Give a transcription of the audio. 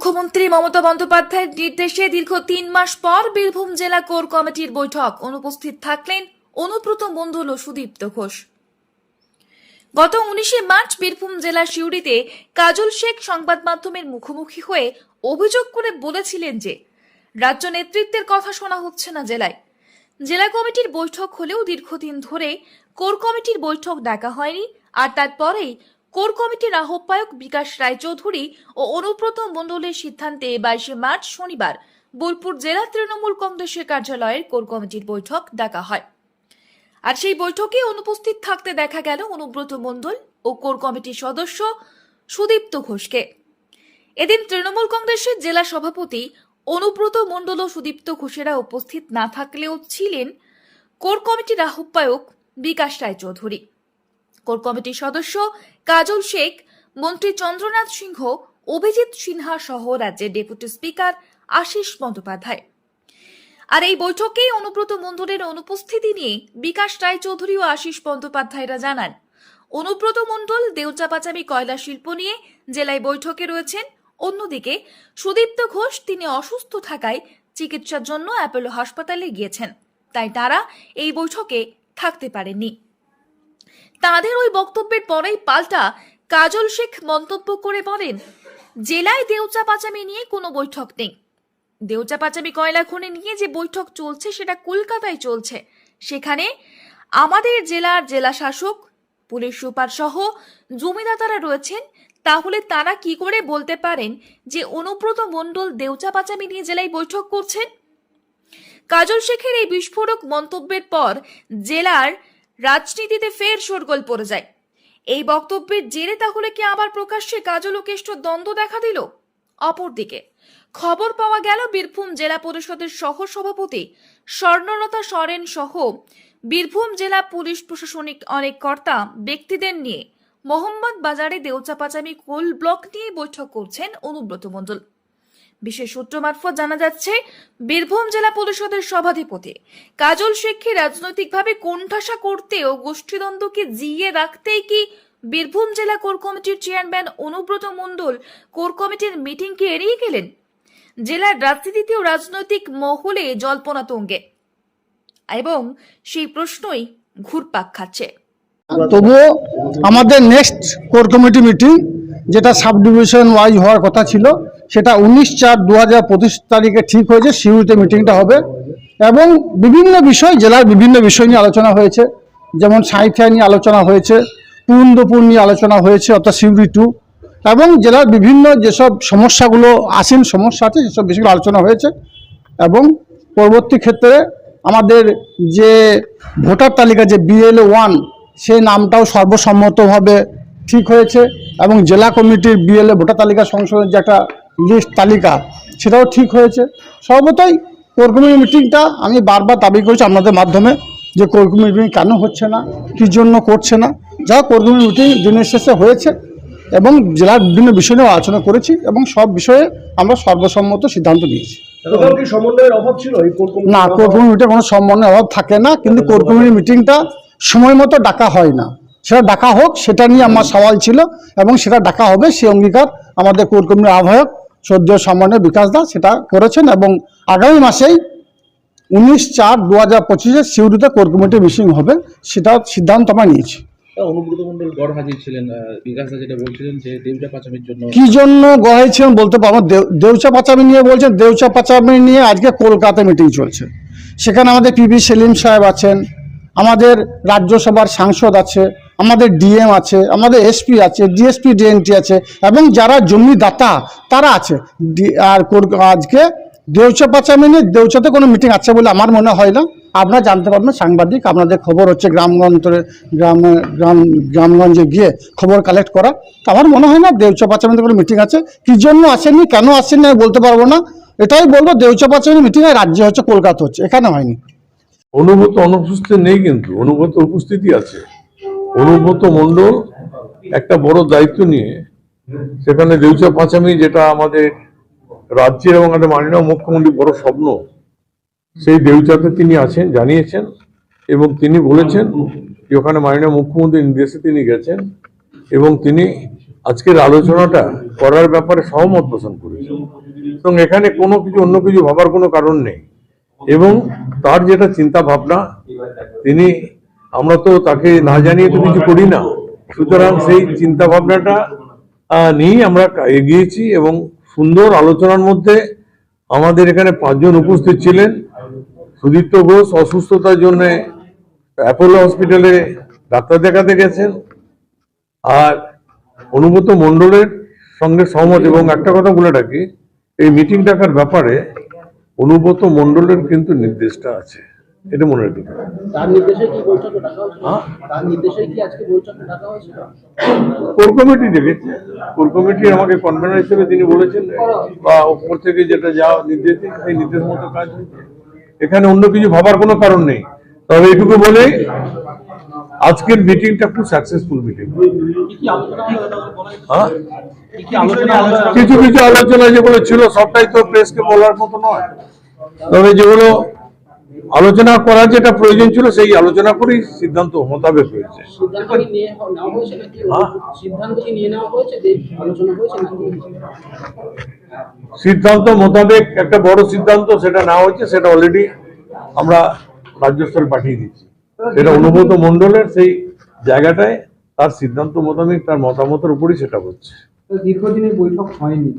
মুখ্যমন্ত্রী মমতা বন্দ্যোপাধ্যায়ের নির্দেশে দীর্ঘ তিন মাস পর বীরভূম জেলা কোর কমিটির বৈঠক। অনুপস্থিত থাকলেন অনুব্রত মণ্ডল ও সুদীপ্ত ঘোষ। গত উনিশে মার্চ বীরভূম জেলার সিউড়িতে কাজল শেখ সংবাদ মাধ্যমের মুখোমুখি হয়ে অভিযোগ করে বলেছিলেন যে, রাজ্য নেতৃত্বের কথা শোনা হচ্ছে না জেলায়। জেলা কমিটির বৈঠক হলেও দীর্ঘদিন ধরে কোর কমিটির বৈঠক ডাকা হয়নি, আর তারপরেই কোর কমিটির আহ্বায়ক বিকাশ রায়চৌধুরী ও অনুব্রত মণ্ডলের সিদ্ধান্তে বাইশে মার্চ শনিবার বোলপুর জেলা তৃণমূল কংগ্রেসের কার্যালয়ের কোর কমিটির বৈঠক ডাকা হয়। আর সেই বৈঠকে অনুপস্থিত থাকতে দেখা গেল অনুব্রত মণ্ডল ও কোর কমিটির সদস্য সুদীপ্ত ঘোষকে। এদিন তৃণমূল কংগ্রেসের জেলা সভাপতি অনুব্রত মণ্ডল ও সুদীপ্ত ঘোষেরা উপস্থিত না থাকলেও ছিলেন কোর কমিটির আহ্বায়ক বিকাশ রায়চৌধুরী। কোর কমিটির সদস্য কাজল শেখ, মন্ত্রী চন্দ্রনাথ সিংহ, অভিজিৎ সিনহা সহ রাজ্যের ডেপুটি স্পিকার আশিস বন্দ্যোপাধ্যায়। আর এই বৈঠকে অনুব্রত মণ্ডলের অনুপস্থিতি নিয়ে বিকাশ রায়চৌধুরী ও আশিস বন্দ্যোপাধ্যায়রা জানান, অনুব্রত মণ্ডল দেউচাপাচামি কয়লা শিল্প নিয়ে জেলায় বৈঠকে রয়েছেন। অন্যদিকে সুদীপ্ত ঘোষ তিনি অসুস্থ থাকায় চিকিৎসার জন্য অ্যাপোলো হাসপাতালে গিয়েছেন। তাই তারা এই বৈঠকে থাকতে পারেননি। তাদের ওই বক্তব্যের পরেই পাল্টা কাজল শেখ মন্তব্য করে বলেন, জেলায় দেউচা পাচামি নিয়ে কোনো বৈঠক নেই। দেউচা পাচামি কয়লা খনি নিয়ে যে বৈঠক চলছে সেটা কলকাতায় চলছে। সেখানে আমাদের জেলার জেলা শাসক, পুলিশ সুপার সহ জমিদাতারা রয়েছেন। তাহলে তারা কি করে বলতে পারেন যে অনুব্রত মণ্ডল দেউচা পাচামি নিয়ে জেলায় বৈঠক করছেন? কাজল শেখের এই বিস্ফোরক মন্তব্যের পর জেলার রাজনীতিতে ফের শোরগোল পড়ে যায়। এই বক্তব্যের জেরে তাহলে কি আবার প্রকাশ্যে কাজল ও কেষ্ট দ্বন্দ্ব দেখা দিল? অপরদিকে, খবর পাওয়া গেল বীরভূম জেলা পরিষদের সহ সভাপতি স্বর্ণলতা সরেন সহ বীরভূম জেলা পুলিশ প্রশাসনিক অনেক কর্তা ব্যক্তিদের নিয়ে মোহাম্মদ বাজারে দেউচাপাচামি কোল ব্লক নিয়ে বৈঠক করছেন অনুব্রত মণ্ডল। বিশেষ সূত্র মারফত জানা যাচ্ছে, বীরভূম জেলা পরিষদের সভাধিপতি। কাজল শেখকে রাজনৈতিকভাবে কোণঠাসা করতে ও গোষ্ঠীদ্বন্দ্বকে জিয়ে রাখতেই কি বীরভূম জেলা কোর কমিটির চেয়ারম্যান অনুব্রত মণ্ডল কোর কমিটির মিটিংকে এড়িয়ে গেলেন? জেলার রাজনীতিতে ও রাজনৈতিক মহলে জল্পনা তুঙ্গে। এবং সেই প্রশ্নই ঘুরপাক খাচ্ছে। তবুও আমাদের নেক্সট কোর কমিটি মিটিং যেটা সাব ডিভিশন ওয়াইজ হওয়ার কথা ছিল সেটা উনিশ চার দু হাজার পঁচিশ তারিখে ঠিক হয়েছে, সিউড়িতে মিটিংটা হবে। এবং বিভিন্ন বিষয়, জেলার বিভিন্ন বিষয় নিয়ে আলোচনা হয়েছে। যেমন সাঁইথিয়া নিয়ে আলোচনা হয়েছে, পুরন্দপুর নিয়ে আলোচনা হয়েছে, অর্থাৎ সিউড়ি টু। এবং জেলার বিভিন্ন যেসব সমস্যাগুলো আসেন সমস্যা আছে, সেসব বিষয়গুলো আলোচনা হয়েছে। এবং পরবর্তী ক্ষেত্রে আমাদের যে ভোটার তালিকা, যে বিএলএ ওয়ান সেই নামটাও সর্বসম্মতভাবে ঠিক হয়েছে। এবং জেলা কমিটির বিএলএ ভোটার তালিকা সংশোধনের যে একটা লিস্ট তালিকা সেটাও ঠিক হয়েছে। সর্বতই কোর কমিটি মিটিংটা আমি বারবার দাবি করেছি আপনাদের মাধ্যমে যে কোর কমিটি মিটিং কেন হচ্ছে না কী জন্য করছে না। যা কোর কমিটি মিটিং দিনের শেষে হয়েছে এবং জেলার বিভিন্ন বিষয় নিয়ে আলোচনা করেছি এবং সব বিষয়ে আমরা সর্বসম্মত সিদ্ধান্ত নিয়েছি। সমন্বয়ের না? কোর কমিটিতে কোনো সমন্বয় অভাব থাকে না কিন্তু কোর কমিটির মিটিংটা সময় মতো ডাকা হয় না। সেটা ডাকা হোক সেটা নিয়ে আমার সওয়াল ছিল এবং সেটা ডাকা হবে সে অঙ্গীকার আমাদের কোর কমিটির আহ্বায়ক সদ্য সম্মানীয় বিকাশ দাস সেটা করেছেন এবং আগামী মাসেই উনিশ চার দু হাজার পঁচিশে সিউড়িতে কোর কমিটির মিটিং হবে সেটা সিদ্ধান্ত আমরা নিয়েছি। অনুব্রত মন্ডল গড় হাজির ছিলেন বিকাশ যেটা বলছিলেন যে দেউজা পাচামির জন্য কি জন্য গড়াইছিলেন বলতে পারব দেউ- দেউচা পাচামি নিয়ে বলছেন দেউচা পাচামি নিয়ে আজকে কলকাতা মিটিং চলছে। সেখানে আমাদের পিবি সেলিম সাহেব আছেন আমাদের রাজ্যসভার সাংসদ আছে আমাদের ডিএম আছে, আমাদের এসপি আছে ডিএসপি ডিএনটি আছে, এবং যারা জমিদাতা, তারা আছে। আর আজকে দেউচা পাচামি নিয়ে দেউচাতে কোনো মিটিং আছে বলে আমার মনে হয় না। আপনারা জানতে পারবেন সাংবাদিক, আপনাদের খবর হচ্ছে গ্রামগঞ্জে, গ্রামে, গ্রাম, গ্রামগঞ্জে গিয়ে খবর কালেক্ট করা। তো আমার মনে হয় না দেউচা পাচামিতে কোনো মিটিং আছে। কি জন্য আসেননি, কেন আসেননি, আমি বলতে পারব না। এটাই বলব, দেউচা পাচামি মিটিং রাজ্যে হচ্ছে, কলকাতা হচ্ছে, এখানে হয়নি। অনুব্রত অনুপস্থিত নেই কিন্তু অনুব্রত উপস্থিতি আছে। অনুব্রত মণ্ডল একটা বড় দায়িত্ব নিয়ে সেখানে দেউচা পাঁচামি, যেটা আমাদের রাজ্যের এবং আমাদের মাননীয় মুখ্যমন্ত্রী বড় স্বপ্ন, সেই দেউচাতে তিনি আছেন, জানিয়েছেন এবং তিনি বলেছেন যে ওখানে মাননীয় মুখ্যমন্ত্রীর নির্দেশে তিনি গেছেন এবং তিনি আজকের আলোচনাটা করার ব্যাপারে সহমত পোষণ করেছেন। এবং এখানে কোনো কিছু, অন্য কিছু ভাবার কোনো কারণ নেই। এবং তার যেটা চিন্তা ভাবনা, তিনি আমরা তো তাকে না জানিয়ে তো কিছু করি না। সুতরাং সেই চিন্তা ভাবনাটা নিয়েই আমরা এগিয়েছি এবং সুন্দর আলোচনার মধ্যে আমাদের এখানে পাঁচজন উপস্থিত ছিলেন। সুদীপ্ত ঘোষ অসুস্থতার জন্য অ্যাপোলো হসপিটালে ডাক্তার দেখাতে গেছেন। আর অনুভূত মণ্ডলের সঙ্গে সহমত, এবং একটা কথা বলে রাখি, এই মিটিং ডাকার ব্যাপারে অনুব্রত মণ্ডলের কিন্তু নির্দেশটা আছে। এটা মনে রাখি তার নির্দেশে কি বৈঠকে ডাকা হয়েছিল? হ্যাঁ? তার নির্দেশে কি আজকে বৈঠকে ডাকা হয়েছিল? কোর কমিটি দেখেছে। কোর কমিটি আমাকে কনভেনার হিসেবে তিনি বলেছেন বা উপর থেকে যেটা যা নির্দেশ দিন সেই নির্দেশ মতো কাজ এখানে অন্য কিছু ভাবার কোনো কারণ নেই। তবে এটুকু বলে আজকের মিটিংটা খুব সাকসেসফুল মিটিং হ্যাঁ? কিছু কিছু আলোচনা যেগুলো ছিল সবটাই তো প্রেসকে বলার মতো নয়। তবে যেগুলো আলোচনা করার যেটা প্রয়োজন ছিল সেই আলোচনা করেই সিদ্ধান্ত মোতাবেক হয়েছে। সিদ্ধান্ত হয়েছে হ্যাঁ? সিদ্ধান্ত কি নিয়ে নেওয়া হয়েছে যে আলোচনা হয়েছে নাকি সিদ্ধান্ত মোতাবেক একটা বড় সিদ্ধান্ত সেটা না হচ্ছে সেটা অলরেডি আমরা রাজ্য স্তরে পাঠিয়ে দিচ্ছি সেটা অনুভূত মণ্ডলের সেই জায়গাটায় তার সিদ্ধান্ত মোতাবেক তার মতামতের উপরই সেটা হচ্ছে। দীর্ঘদিনের বৈঠক হয়নি।